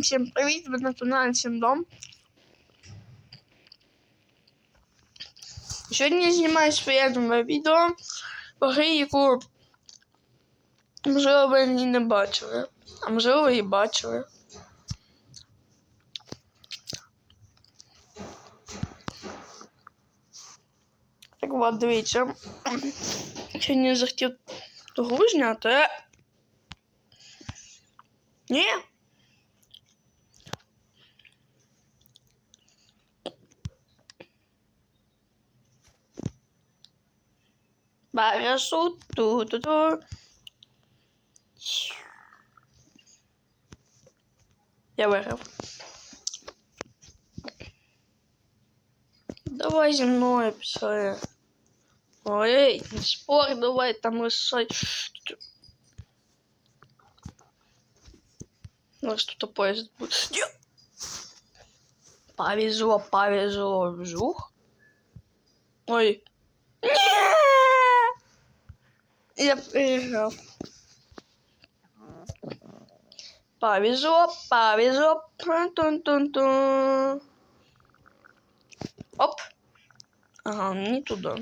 Всім привіт, ви на каналі Сімдом. Сьогодні я знімаю своє нове відео по грі, яку можливо ви не бачили, а можливо її бачили. Так от, дивіться. Сьогодні захотів гру зняти. Ні. Парашут ту-ту-ту. Я виграв. Давай мною пішли. Ой, не спор, давай там лишай. Может, тут поезд будет. Повезло, повезло, вжух. Ой. Не! Я проиграл. Повезло, повезло. Тун-тун-тун. Оп. Ага, не туда.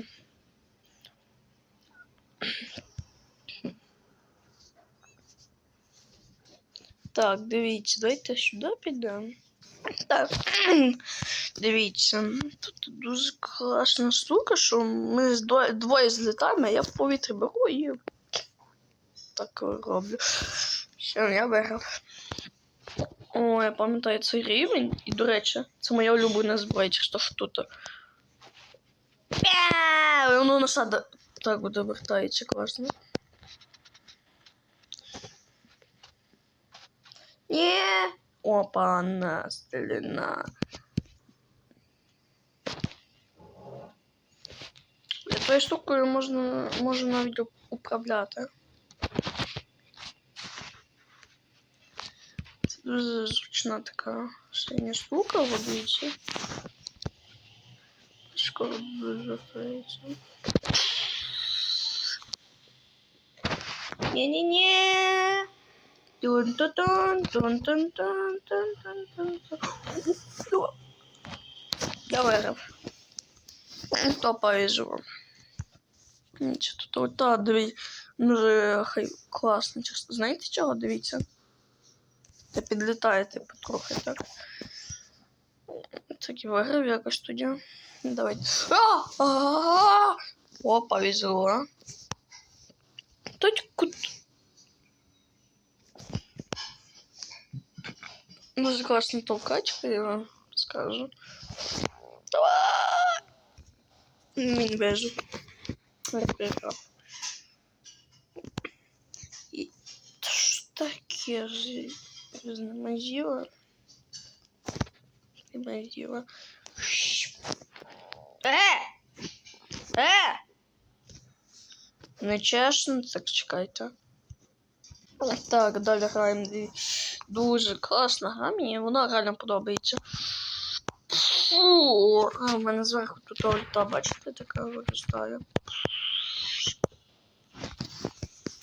Так, дивіться, давайте сюди підемо. Так, дивіться, тут дуже класна штука, що ми двоє, злітаємо, а я в повітрі беру і так роблю. Все, я виграв. О, я пам'ятаю цей рівень, і, до речі, це моя улюблена зброя, що ж тут. Воно насада так буде вертається класно. Не. Опа, она Тою штукою можно можу навіть управляти. Це а? дуже зручна така синя штука в обличчі. скоро дуже здається. Не-не-не! Тун-тун-тун, тун-тун-тун, тун-тун-тун. Давай, Раф. Кто повезу вам? Повезло. Тут ота, диві, дуже хай класно. Знаєте чого? Дивіться. Та підлітаєте потрохи, так. Так і виграв якось тоді. Давайте. А! А! О, повезло. Тут кут. Дуже класна толкачка, я вам скажу. Давай! Вижив. Проиграв. І таке ж знемазіло? Знемазіло. Е! Е! Нечесно, так чекайте. Так, далі граємо. Дуже класна гра, мені вона реально подобається. Фу, в мене зверху тут ульта, бачите, така виростає.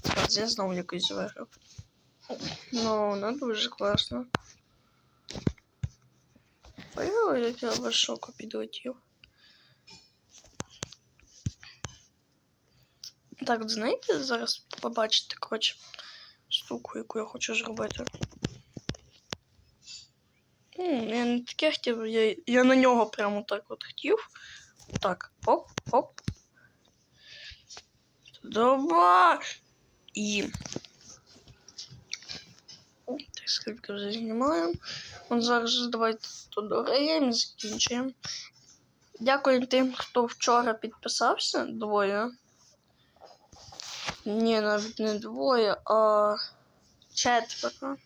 Зараз я знову якийсь виграв. Ну, вона дуже класна. Поїхали, як я високо підлетів. Так, знаєте, зараз побачите, коротше, штуку, яку я хочу зробити. М, Я не таке хотів, я, я на нього прямо так от хотів. Так, оп, оп. Давай! І. Так, скільки вже знімаємо. От зараз же давайте тут дограємо, закінчуємо. Дякую тим, хто вчора підписався двоє. Ні, навіть не двоє, а четверо.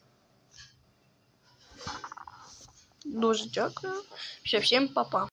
Дуже дякую. Все, всім па-па.